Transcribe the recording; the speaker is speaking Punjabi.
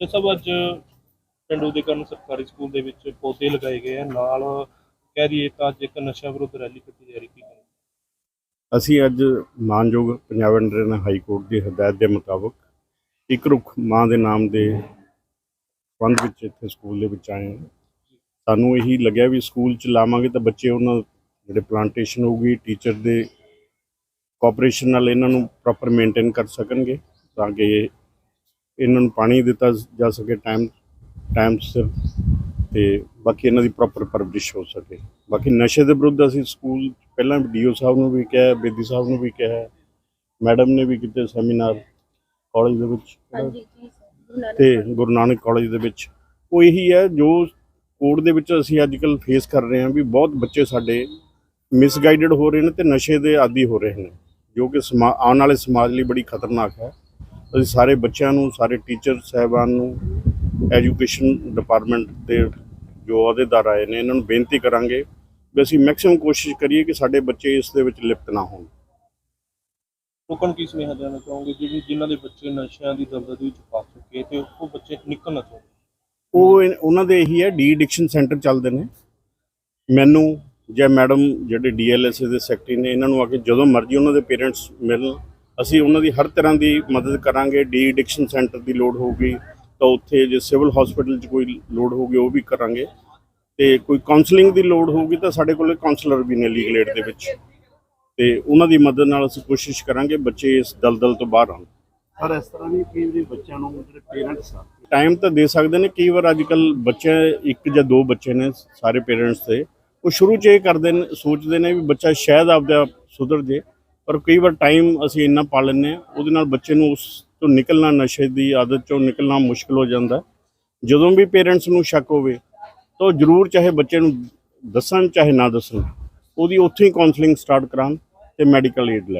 ਇਹ ਸਭ ਅੱਜ ਪਿੰਡੂ ਦੇ ਕਰਨ ਸਰਕਾਰੀ ਸਕੂਲ ਦੇ ਵਿੱਚ ਪੌਦੇ ਲਗਾਏ ਗਏ ਆ। ਨਾਲ ਕਹਿ ਦਈਏ ਤਾਂ ਅੱਜ ਇੱਕ ਨਸ਼ਾ ਵਿਰੁੱਧ ਰੈਲੀ ਕੀਤੀ ਜਾ ਰਹੀ ਹੈ ਅਸੀਂ ਅੱਜ ਮਾਨਯੋਗ ਪੰਜਾਬ ਇੰਟਰਨੈਸ਼ਨਲ ਹਾਈ ਕੋਰਟ ਦੀ ਹਦਾਇਤ ਦੇ ਮੁਤਾਬਕ ਇੱਕ ਰੁੱਖ ਮਾਂ ਦੇ ਨਾਮ ਦੇ ਸੰਬੰਧ ਵਿੱਚ ਇੱਥੇ ਸਕੂਲ ਦੇ ਵਿੱਚ ਆਏ ਹਾਂ। ਸਾਨੂੰ ਇਹੀ ਲੱਗਿਆ ਵੀ ਸਕੂਲ ਚ ਲਾਵਾਂਗੇ ਤਾਂ ਬੱਚੇ ਉਹਨਾਂ ਜਿਹੜੇ ਪਲਾਂਟੇਸ਼ਨ ਹੋਊਗੀ ਟੀਚਰ ਦੇ ਕੋਆਪਰੇਸ਼ਨ ਨਾਲ ਇਹਨਾਂ ਨੂੰ ਪ੍ਰੋਪਰ ਮੇਨਟੇਨ ਕਰ ਸਕਣਗੇ ਤਾਂ ਕਿ ਇਹਨਾਂ ਨੂੰ ਪਾਣੀ ਦਿੱਤਾ ਜਾ ਸਕੇ ਟਾਈਮ ਟਾਈਮ ਸਿਰ ਤੇ ਬਾਕੀ ਇਹਨਾਂ ਦੀ ਪ੍ਰੋਪਰ ਪਰਵਰਿਸ਼ ਹੋ ਸਕੇ। ਬਾਕੀ ਨਸ਼ੇ ਦੇ ਵਿਰੁੱਧ ਅਸੀਂ ਸਕੂਲ ਪਹਿਲਾਂ ਡੀਓ ਸਾਹਿਬ ਨੂੰ ਵੀ ਕਿਹਾ ਬੇਦੀ ਸਾਹਿਬ ਨੂੰ ਵੀ ਕਿਹਾ ਮੈਡਮ ਨੇ ਵੀ ਕੀਤੇ ਸੈਮੀਨਾਰ ਕਾਲਜ ਦੇ ਵਿੱਚ। ਤੇ ਗੁਰੂ ਨਾਨਕ ਕਾਲਜ ਦੇ ਵਿੱਚ। ਉਹ ਇਹੀ ਹੈ ਜੋ ਕੋਰਟ ਦੇ ਵਿੱਚ ਅਸੀਂ ਅੱਜ ਕੱਲ ਫੇਸ ਕਰ ਰਹੇ ਹਾਂ ਵੀ ਬਹੁਤ ਬੱਚੇ ਸਾਡੇ ਮਿਸਗਾਈਡਡ ਹੋ ਰਹੇ ਨੇ ਤੇ ਨਸ਼ੇ ਦੇ ਆਦੀ ਹੋ ਰਹੇ ਨੇ ਜੋ ਕਿ ਆਉਣ ਵਾਲੇ ਸਮਾਜ ਲਈ ਬੜੀ ਖਤਰਨਾਕ ਹੈ। ਅਸੀਂ ਸਾਰੇ ਬੱਚਿਆਂ ਨੂੰ ਸਾਰੇ ਟੀਚਰ ਸਹਿਬਾਨ ਨੂੰ ਐਜੂਕੇਸ਼ਨ ਡਿਪਾਰਟਮੈਂਟ ਦੇ ਜੋ ਅਹੁਦੇਦਾਰ ਆਏ ਨੇ ਇਹਨਾਂ ਨੂੰ ਬੇਨਤੀ ਕਰਾਂਗੇ ਵੀ ਅਸੀਂ ਮੈਕਸਿਮਮ ਕੋਸ਼ਿਸ਼ ਕਰੀਏ ਕਿ ਸਾਡੇ ਬੱਚੇ ਇਸ ਦੇ ਵਿੱਚ ਲਿਪਤ ਨਾ ਹੋਣ। ਲੋਕਾਂ ਕੀ ਸੁਨੇਹਾ ਦੇਣਾ ਚਾਹੋਗੇ? ਜਿਹੜੀ ਜਿਨ੍ਹਾਂ ਦੇ ਬੱਚੇ ਨਸ਼ਿਆਂ ਦੀ ਦਲਦਲ ਵਿੱਚ ਫਸ ਚੁੱਕੇ ਤੇ ਉਹ ਬੱਚੇ ਨਿਕਲਣਾ ਚਾਹੁੰਦੇ ਉਹ ਉਹਨਾਂ ਦੇ ਇਹੀ ਹੈ ਡੀ ਐਡਿਕਸ਼ਨ ਸੈਂਟਰ ਚੱਲਦੇ ਨੇ। ਮੈਨੂੰ ਜਾਂ ਮੈਡਮ ਜਿਹੜੇ ਡੀਐਲਐਸ ਦੇ ਸੈਕਟਰੀ ਨੇ ਇਹਨਾਂ ਨੂੰ ਆ ਕੇ ਜਦੋਂ ਮਰਜ਼ੀ ਉਹਨਾਂ ਦੇ ਪੇਰੈਂਟਸ ਮਿਲਣ ਅਸੀਂ ਉਹਨਾਂ ਦੀ ਹਰ ਤਰ੍ਹਾਂ ਦੀ ਮਦਦ ਕਰਾਂਗੇ ਡੀ ਐਡਿਕਸ਼ਨ ਸੈਂਟਰ ਦੀ ਲੋੜ ਹੋਊਗੀ ਤਾਂ ਉੱਥੇ ਜੇ ਸਿਵਲ ਹਸਪੀਟਲ 'ਚ ਕੋਈ ਲੋੜ ਹੋਊਗੀ ਉਹ ਵੀ ਕਰਾਂਗੇ। ਤੇ ਕੋਈ ਕਾਉਂਸਲਿੰਗ ਦੀ ਲੋੜ ਹੋਊਗੀ ਤਾਂ ਸਾਡੇ ਕੋਲ ਕਾਉਂਸਲਰ ਵੀ ਨੇ ਲੀਗਲ ਏਡ ਦੇ ਵਿੱਚ। ਤੇ ਉਹਨਾਂ ਦੀ ਮਦਦ ਨਾਲ ਅਸੀਂ ਕੋਸ਼ਿਸ਼ ਕਰਾਂਗੇ ਬੱਚੇ ਇਸ ਦਲਦਲ ਤੋਂ ਬਾਹਰ ਆਉਣ। ਪਰ ਇਸ ਤਰ੍ਹਾਂ ਨਹੀਂ ਕਈ ਵਾਰੀ ਬੱਚਿਆਂ ਨੂੰ ਜਿਹੜੇ ਪੇਰੈਂਟਸ ਆ। ਟਾਈਮ ਤਾਂ ਦੇ ਸਕਦੇ ਨੇ। ਕਈ ਵਾਰ ਅੱਜ ਕੱਲ ਬੱਚੇ ਇੱਕ ਜਾਂ ਦੋ ਬੱਚੇ ਨੇ ਸਾਰੇ ਪੇਰੈਂਟਸ ਦੇ। ਉਹ ਸ਼ੁਰੂ 'ਚ ਇਹ ਕਰਦੇ ਨੇ ਸੋਚਦੇ ਨੇ ਵੀ ਬੱਚਾ ਸ਼ਾਇਦ ਆਪਦਾ ਸੁਧਰ ਜੇ। ਪਰ ਕਈ ਵਾਰ ਟਾਈਮ ਅਸੀਂ ਇੰਨਾ ਪਾ ਲੈਂਦੇ ਹਾਂ, ਉਹਦੇ ਨਾਲ ਬੱਚੇ ਨੂੰ ਉਸ ਤੋਂ ਨਿਕਲਣਾ, ਨਸ਼ੇ ਦੀ ਆਦਤ ਚੋਂ ਨਿਕਲਣਾ ਮੁਸ਼ਕਲ ਹੋ ਜਾਂਦਾ ਜਦੋਂ ਵੀ ਪੇਰੈਂਟਸ ਨੂੰ ਸ਼ੱਕ ਹੋਵੇ, ਤਾਂ ਉਹ ਜ਼ਰੂਰ ਚਾਹੇ ਬੱਚੇ ਨੂੰ ਦੱਸਣ, ਚਾਹੇ ਨਾ ਦੱਸਣ, ਉਹਦੀ ਉੱਥੇ ਹੀ ਕਾਉਂਸਲਿੰਗ ਸਟਾਰਟ ਕਰਾਉਣ ਤੇ ਮੈਡੀਕਲ ਏਡ ਲੈ।